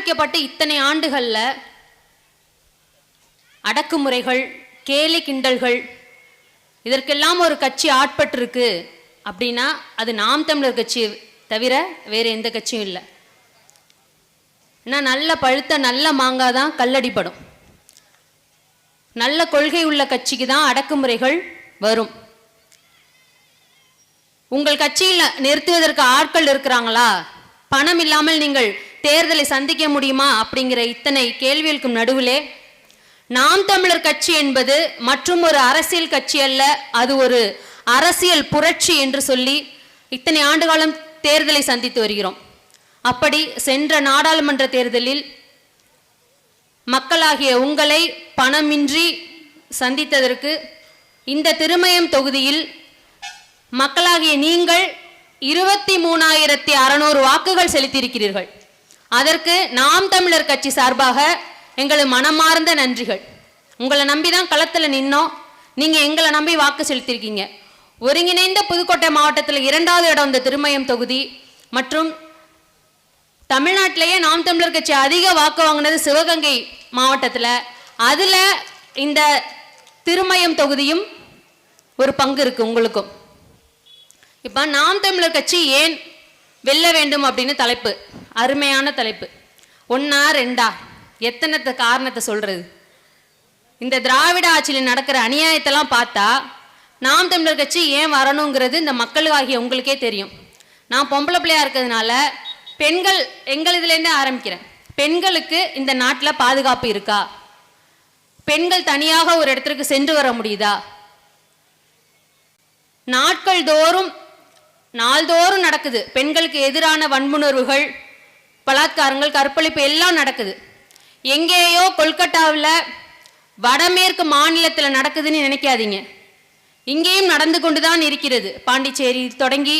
ஆரம்பிக்கப்பட்ட இத்தனை ஆண்டுகளில் அடக்குமுறைகள் கேலி கிண்டல்கள் இதற்கெல்லாம் ஒரு கட்சி ஆட்பட்டிருக்கு அப்படின்னா அது நாம் தமிழர் கட்சி தவிர வேறு எந்த கட்சியும் இல்லை. ஏன்னா நல்ல பழுத்த நல்ல மாங்காய் தான் கல்லடிப்படும். நல்ல கொள்கை உள்ள கட்சிக்கு தான் அடக்குமுறைகள் வரும். உங்கள் கட்சியில் நிறுத்துவதற்கு ஆட்கள் இருக்கிறாங்களா? பணம் இல்லாமல் நீங்கள் தேர்தலை சந்திக்க முடியுமா அப்படிங்கிற இத்தனை கேள்விகளுக்கும் நடுவிலே நாம் தமிழர் கட்சி என்பது மற்றும் ஒரு அரசியல் கட்சி அல்ல அது ஒரு அரசியல் புரட்சி என்று சொல்லி இத்தனை ஆண்டு காலம் தேர்தலை சந்தித்து வருகிறோம். அப்படி சென்ற நாடாளுமன்ற தேர்தலில் மக்களாகிய உங்களை பணமின்றி சந்தித்ததற்கு இந்த திருமயம் தொகுதியில் மக்களாகிய நீங்கள் இருபத்தி மூணாயிரத்தி அறநூறு வாக்குகள் செலுத்தியிருக்கிறீர்கள். அதற்கு நாம் தமிழர் கட்சி சார்பாக எங்களை மனமார்ந்த நன்றிகள். உங்களை நம்பி தான் களத்தில் நின்னோம். நீங்கள் எங்களை நம்பி வாக்கு செலுத்தியிருக்கீங்க ஒருங்கிணைந்த புதுக்கோட்டை மாவட்டத்தில் இரண்டாவது இடம் இந்த திருமயம் தொகுதி. மற்றும் தமிழ்நாட்டிலேயே நாம் தமிழர் கட்சி அதிக வாக்கு வாங்கினது சிவகங்கை மாவட்டத்தில். அதில் இந்த திருமயம் தொகுதியும் ஒரு பங்கு இருக்குது உங்களுக்கும். இப்போ நாம் தமிழர் கட்சி ஏன் வெல்ல வேண்டும் அப்படின்னு தலைப்பு. அருமையான தலைப்பு. ஒன்னா ரெண்டா? எத்தனை காரணத்தை சொல்றது? இந்த திராவிட ஆட்சியில் நடக்கிற அநியாயத்தெல்லாம் பார்த்தா நாம் தமிழர் கட்சி ஏன் வரணுங்கிறது இந்த மக்களுக்காகிய உங்களுக்கே தெரியும். நான் பொம்பளை பிள்ளையா இருக்கிறதுனால பெண்கள் எங்கள் இதுலேருந்தே ஆரம்பிக்கிறேன். பெண்களுக்கு இந்த நாட்டில் பாதுகாப்பு இருக்கா? பெண்கள் தனியாக ஒரு இடத்திற்கு சென்று வர முடியுதா? நாட்கள் தோறும் நாள்தோறும் நடக்குது. பெண்களுக்கு எதிரான வன்புணர்வுகள் பலாத்காரங்கள் கற்பழிப்பு எல்லாம் நடக்குது. எங்கேயோ கொல்கட்டாவில் வடமேற்கு மாநிலத்தில் நடக்குதுன்னு நினைக்காதீங்க. இங்கேயும் நடந்து கொண்டு தான் இருக்கிறது. பாண்டிச்சேரி தொடங்கி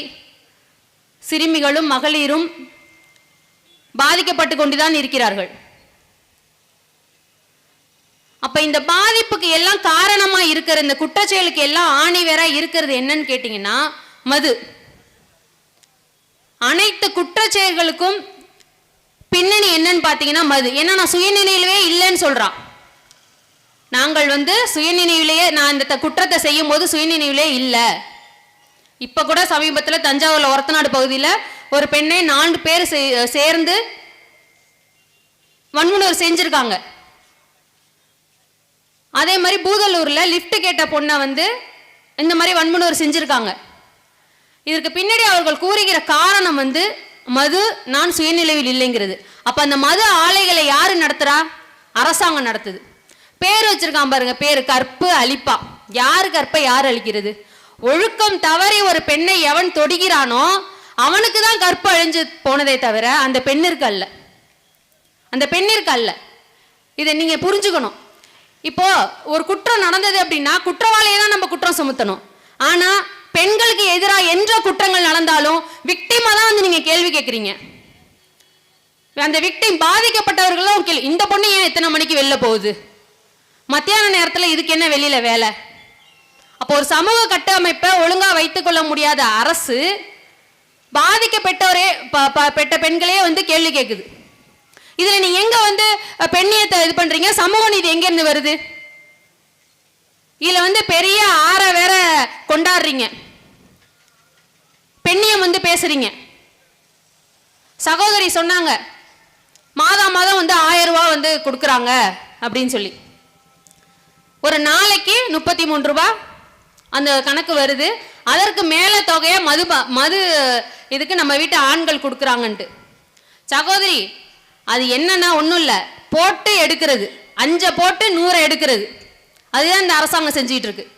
சிறுமிகளும் மகளிரும் பாதிக்கப்பட்டு கொண்டுதான் இருக்கிறார்கள். அப்ப இந்த பாதிப்புக்கு எல்லாம் காரணமா இருக்கிற இந்த குற்றச்செயலுக்கு எல்லாம் ஆணி வேற இருக்கிறது என்னன்னு கேட்டீங்கன்னா மது. அனைத்து குற்றச்செயல்களுக்கும் பின்னணி என்னன்னு பார்த்தீங்கன்னா மது. ஏன்னா நான் சுயநினைவிலே இல்லைன்னு சொல்கிறான் நாங்கள் வந்து சுயநினைவிலேயே நான் இந்த த- குற்றத்தை செய்யும் போது சுயநினைவிலே இல்லை. இப்போ கூட சமீபத்தில் தஞ்சாவூரில் ஒரத்தநாடு பகுதியில் ஒரு பெண்ணை நான்கு பேர் சேர்ந்து வன்முணர்வு செஞ்சுருக்காங்க. அதே மாதிரி பூதலூரில் லிஃப்ட் கேட்ட பொண்ணை வந்து இந்த மாதிரி வன்முணர்வு செஞ்சுருக்காங்க. இதற்கு பின்னாடி அவர்கள் கூறுகிற காரணம் வந்து மது நான் சுயநிலையில் இல்லைங்கிறது. அப்போ அந்த மது ஆலைகளை யார் நடத்துகிறா அரசாங்கம் நடத்துது. பேர் வச்சிருக்கான் பாருங்க பேர் கற்பு அழிப்பா. யார் கற்பை யார் அழிக்கிறது? ஒழுக்கம் தவறி ஒரு பெண்ணை எவன் தொடுகிறானோ அவனுக்கு தான் கற்பு அழிஞ்சு போனதே தவிர அந்த பெண்ணிற்கு அல்ல. அந்த பெண்ணிற்கு அல்ல. இதை நீங்க புரிஞ்சுக்கணும். இப்போ ஒரு குற்றம் நடந்தது அப்படின்னா குற்றவாளியை தான் நம்ம குற்றம் சுமத்தணும். ஆனா பெண்களுக்கு எதிராக என்ற குற்றங்கள் நடந்தாலும் விக்டிமா தான் வந்து நீங்க கேள்வி கேட்குறீங்க அந்த விக்டிம் பாதிக்கப்பட்டவர்களும் கேள்வி இந்த பொண்ணு ஏன் எத்தனை மணிக்கு வெளில போகுது? மத்தியான நேரத்தில் இதுக்கு என்ன வெளியில வேலை? அப்போ ஒரு சமூக கட்டமைப்பை ஒழுங்கா வைத்துக்கொள்ள முடியாத அரசு பாதிக்கப்பட்டவரே ப- ப- பெற்ற பெண்களே வந்து கேள்வி கேட்குது இதுல நீங்க எங்க வந்து பெண்ணியத்தை இது பண்றீங்க? சமூக நீதி எங்க இருந்து வருது? இதுல வந்து பெரிய ஆற வேற கொண்டாடுறீங்க. பெண்ணியம் வந்து பேசுறீங்க. சகோதரி சொன்னாங்க மாதா மாதம் வந்து ஆயிரம் ரூபா வந்து கொடுக்குறாங்க அப்படின்னு சொல்லி. ஒரு நாளைக்கு முப்பத்தி மூணு ரூபாய் அந்த கணக்கு வருது. அதற்கு மேல தொகையை மது ப- மது இதுக்கு நம்ம வீட்டு ஆண்கள் கொடுக்குறாங்கன்ட்டு. சகோதரி அது என்னன்னா ஒன்றும் இல்லை. போட்டு எடுக்கிறது. அஞ்சை போட்டு நூறை எடுக்கிறது. அதுதான் இந்த அரசாங்கம் செஞ்சிகிட்டு இருக்கு.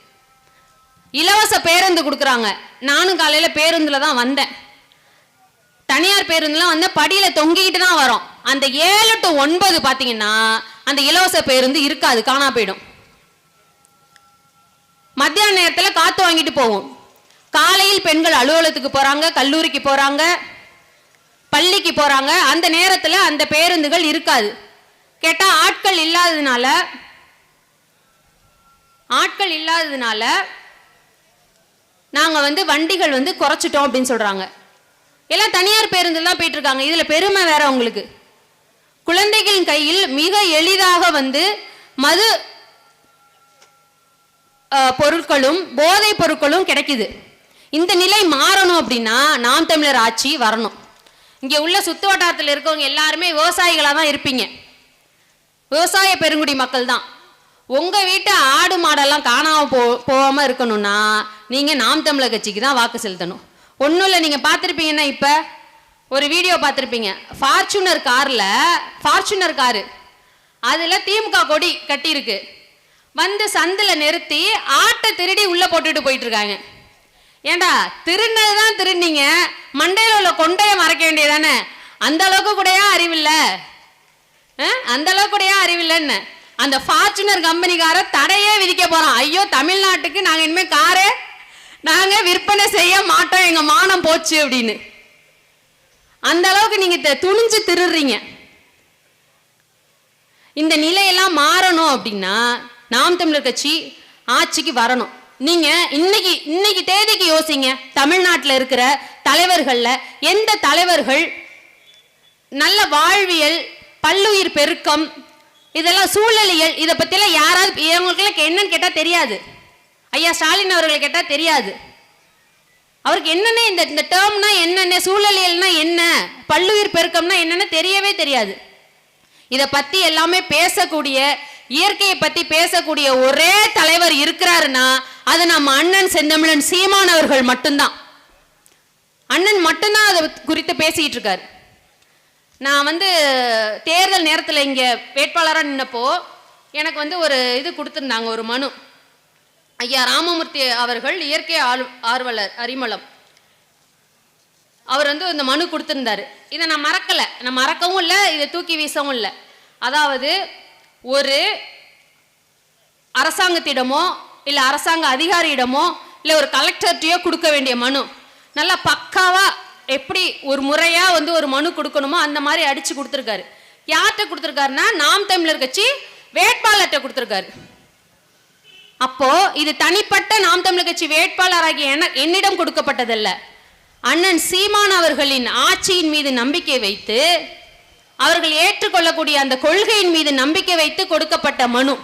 இலவச பேருந்து கொடுக்குறாங்க. நானும் காலையில் பேருந்தில் தான் வந்தேன். தனியார் பேருந்துலாம் வந்து படியில் தொங்கிக்கிட்டு தான் வரோம். அந்த ஏழு டு ஒன்பது பார்த்தீங்கன்னா அந்த இலவச பேருந்து இருக்காது காணா போயிடும். மத்தியான நேரத்தில் காற்று வாங்கிட்டு போவோம். காலையில் பெண்கள் அலுவலகத்துக்கு போகிறாங்க கல்லூரிக்கு போகிறாங்க பள்ளிக்கு போகிறாங்க அந்த நேரத்தில் அந்த பேருந்துகள் இருக்காது. கேட்டால் ஆட்கள் இல்லாததுனால ஆட்கள் இல்லாததுனால நாங்கள் வந்து வண்டிகள் வந்து குறைச்சிட்டோம் அப்படின்னு சொல்கிறாங்க எல்லாம் தனியார் பேருந்தில் தான் போயிட்டுருக்காங்க. இதில் பெருமை வேற உங்களுக்கு. குழந்தைகளின் கையில் மிக எளிதாக வந்து மது பொருட்களும் போதைப் பொருட்களும் கிடைக்குது. இந்த நிலை மாறணும் அப்படின்னா நாம் தமிழர் ஆட்சி வரணும். இங்கே உள்ள சுத்து வட்டாரத்தில் இருக்கவங்க எல்லாருமே விவசாயிகளாக தான் இருப்பீங்க. விவசாய பெருங்குடி மக்கள் தான் உங்கள் வீட்டு ஆடு மாடெல்லாம் காணாமல் போ போகாமல் இருக்கணும்னா நீங்கள் நாம் தமிழர் கட்சிக்கு தான் வாக்கு செலுத்தணும். ஒன்றும் இல்லை நீங்கள் பார்த்துருப்பீங்கன்னா இப்போ ஒரு வீடியோ பார்த்துருப்பீங்க. ஃபார்ச்சுனர் காரில் ஃபார்ச்சுனர் காரு அதில் திமுக கொடி கட்டியிருக்கு. வந்து சந்தில் நிறுத்தி ஆட்டை திருடி உள்ளே போட்டுட்டு போயிட்டுருக்காங்க. ஏண்டா திருடினது தான் திருடினீங்க. மண்டையில் உள்ள கொண்டையை மறைக்க வேண்டியதானே அந்த அளவுக்கு கூடயா அறிவில்லை அந்த அளவுக்கு கூடயா அறிவில்லைன்னு அந்த ஃபார்ச்சுனர் கம்பெனிக்கார தடையே விதிக்க போறோம் ஐயோ தமிழ்நாட்டுக்கு நாங்க இனிமே காரே நாங்க விற்பனை செய்ய மாட்டோம் எங்க மானம் போச்சு அப்படின்னு. அந்த அளவுக்கு நீங்க துணிஞ்சு திருடுறீங்க. இந்த நிலையெல்லாம் மாறணும் அப்படின்னா நாம் தமிழர் கட்சி ஆட்சிக்கு வரணும். நீங்க இன்னைக்கு இன்னைக்கு தேதிக்கு யோசிங்க. தமிழ்நாட்டில் இருக்கிற தலைவர்கள்ல எந்த தலைவர்கள் நல்ல வாழ்வியல் பல்லுயிர் பெருக்கம் இதெல்லாம் சூழலியல் இதை பற்றிலாம் யாராவது இவங்களுக்கெல்லாம் என்னன்னு கேட்டால் தெரியாது. ஐயா ஸ்டாலின் அவர்களை கேட்டால் தெரியாது. அவருக்கு என்னென்ன இந்த இந்த டேர்ம்னா என்னென்ன சூழலியல்னா என்ன பல்லுயிர் பெருக்கம்னா என்னென்னு தெரியவே தெரியாது. இதை பற்றி எல்லாமே பேசக்கூடிய இயற்கையை பற்றி பேசக்கூடிய ஒரே தலைவர் இருக்கிறாருன்னா அது நம்ம அண்ணன் செந்தமிழன் சீமானவர்கள் மட்டும்தான். அண்ணன் மட்டும்தான் அதை குறித்து பேசிக்கிட்டு இருக்காரு. நான் வந்து தேர்தல் நேரத்தில் இங்கே வேட்பாளராக நின்னப்போ எனக்கு வந்து ஒரு இது கொடுத்துருந்தாங்க ஒரு மனு. ஐயா ராமமூர்த்தி அவர்கள் இயற்கை ஆள் ஆர்வலர் அரிமளம். அவர் வந்து இந்த மனு கொடுத்துருந்தாரு. இதை நான் மறக்கலை. நான் மறக்கவும் இல்லை இதை தூக்கி வீசவும் இல்லை. அதாவது ஒரு அரசாங்கத்திடமோ இல்லை அரசாங்க அதிகாரியிடமோ இல்லை ஒரு கலெக்டர்கிட்டயோ கொடுக்க வேண்டிய மனு. நல்லா பக்காவாக எப்படி ஒரு முறையாக வந்து ஒரு மனு கொடுக்கணுமோ அந்த மாதிரி அடித்து கொடுத்துருக்காரு. யார்கிட்ட கொடுத்துருக்காருன்னா நாம் தமிழர் கட்சி வேட்பாளர்கிட்ட கொடுத்துருக்காரு. அப்போ இது தனிப்பட்ட நாம் தமிழர் கட்சி வேட்பாளராகிய என என்னிடம் கொடுக்கப்பட்டதல்ல. அண்ணன் சீமான் அவர்களின் ஆட்சியின் மீது நம்பிக்கை வைத்து அவர்கள் ஏற்றுக்கொள்ளக்கூடிய அந்த கொள்கையின் மீது நம்பிக்கை வைத்து கொடுக்கப்பட்ட மனு.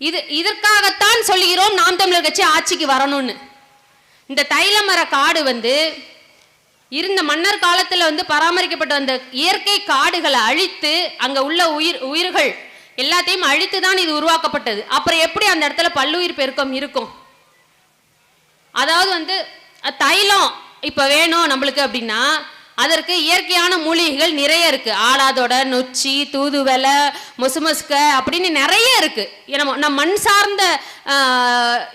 இது இதற்காகத்தான் சொல்லுகிறோம் நாம் தமிழர் கட்சி ஆட்சிக்கு வரணும்னு. இந்த தைலமர காடு வந்து இருந்த மன்னர் காலத்தில் வந்து பராமரிக்கப்பட்ட அந்த இயற்கை காடுகளை அழித்து அங்கே உள்ள உயிர் உயிர்கள் எல்லாத்தையும் அழித்து தான் இது உருவாக்கப்பட்டது. அப்புறம் எப்படி அந்த இடத்துல பல்லுயிர் பெருக்கம் இருக்கும்? அதாவது வந்து தைலம் இப்போ வேணும் நம்மளுக்கு அப்படின்னா அதற்கு இயற்கையான மூலிகைகள் நிறைய இருக்கு. ஆலாதோட நொச்சி தூதுவலை மொசுமஸ்க அப்படின்னு நிறைய இருக்கு. நம்ம நம்ம மண் சார்ந்த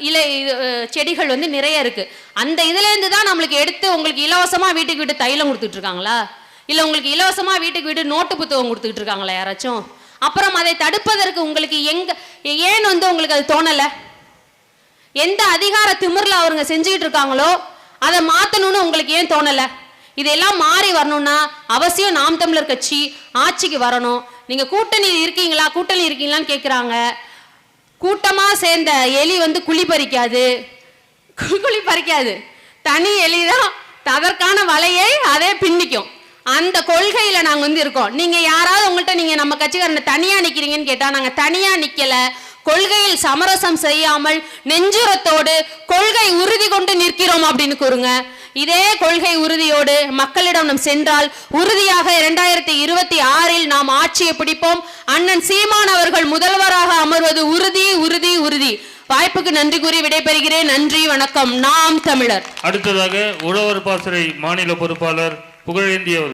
இலை செடிகள் வந்து நிறைய இருக்கு. அந்த இதுலேருந்து தான் நம்மளுக்கு எடுத்து உங்களுக்கு இலவசமாக வீட்டுக்கு வீட்டு தைலம் கொடுத்துட்டு இருக்காங்களா? உங்களுக்கு இலவசமாக வீட்டுக்கு வீடு நோட்டு புத்தகம் கொடுத்துட்டு இருக்காங்களா யாராச்சும்? அப்புறம் அதை தடுப்பதற்கு உங்களுக்கு எங்க ஏன் வந்து உங்களுக்கு அது தோணலை? எந்த அதிகார திமிரில் அவருங்க செஞ்சுக்கிட்டு இருக்காங்களோ அதை மாற்றணும்னு உங்களுக்கு ஏன் தோணலை? இதெல்லாம் மாறி வரணும்னா அவசியம் நாம் தமிழர் கட்சி ஆட்சிக்கு வரணும். நீங்கள் கூட்டணி இருக்கீங்களா? கூட்டணி இருக்கீங்களான்னு கேட்குறாங்க கூட்டமாக சேர்ந்த எலி வந்து குழி பறிக்காது. குழி பறிக்காது. தனி எலி தான் அதற்கான வலையை அதே பின்னிக்கும் அந்த கொள்கையில நாங்க வந்து இருக்கோம். நீங்க யாராவது உங்கள்கிட்ட நீங்க நம்ம கட்சிக்காரனை தனியா நிக்கிறீங்கன்னு கேட்டா நாங்க தனியா நிக்கல. கொள்கையில் சமரசம் செய்யாமல் நெஞ்சுரத்தோடு கொள்கை உறுதி கொண்டு நிற்கிறோம் அப்படின்னு கூறுங்க. இதே கொள்கை உறுதியோடு மக்களிடம் நாம் சென்றால் உறுதியாக இரண்டாயிரத்தி இருபத்தி ஆறில் நாம் ஆட்சியை பிடிப்போம். அண்ணன் சீமான் அவர்கள் முதல்வராக அமர்வது உறுதி உறுதி உறுதி. வாய்ப்புக்கு நன்றி கூறி விடைபெறுகிறேன். நன்றி வணக்கம். நாம் தமிழர். அடுத்ததாக உழவர் பாசறை மாநில பொறுப்பாளர் புகழேந்தி